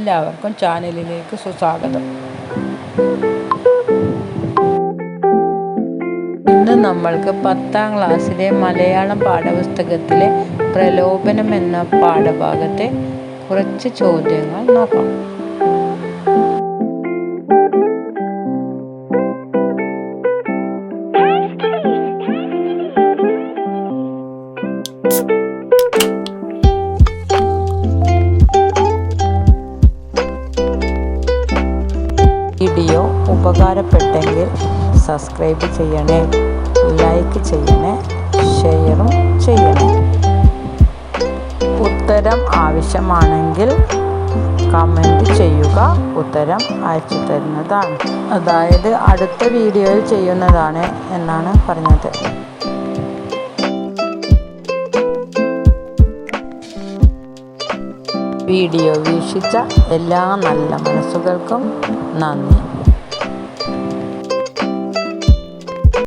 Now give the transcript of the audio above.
എല്ലാവർക്കും ചാനലിലേക്ക് സുസ്വാഗതം. ഇന്ന് നമ്മൾക്ക് പത്താം ക്ലാസ്സിലെ മലയാളം പാഠപുസ്തകത്തിലെ പ്രലോഭനം എന്ന പാഠഭാഗത്തെ കുറച്ച് ചോദ്യങ്ങൾ നോക്കാം. വീഡിയോ ഉപകാരപ്പെട്ടെങ്കിൽ സബ്സ്ക്രൈബ് ചെയ്യണേ ലൈക്ക് ചെയ്യണേ ഷെയറും ചെയ്യണേ. ഉത്തരം ആവശ്യമാണെങ്കിൽ കമന്റ് ചെയ്യുക. ഉത്തരം അയച്ചു തരുന്നതാണ്. അതായത് അടുത്ത വീഡിയോയിൽ ചെയ്യുന്നതാണ് എന്നാണ് പറഞ്ഞത്. വീഡിയോ വീക്ഷിച്ച എല്ലാ നല്ല മനസ്സുകൾക്കും നന്ദി.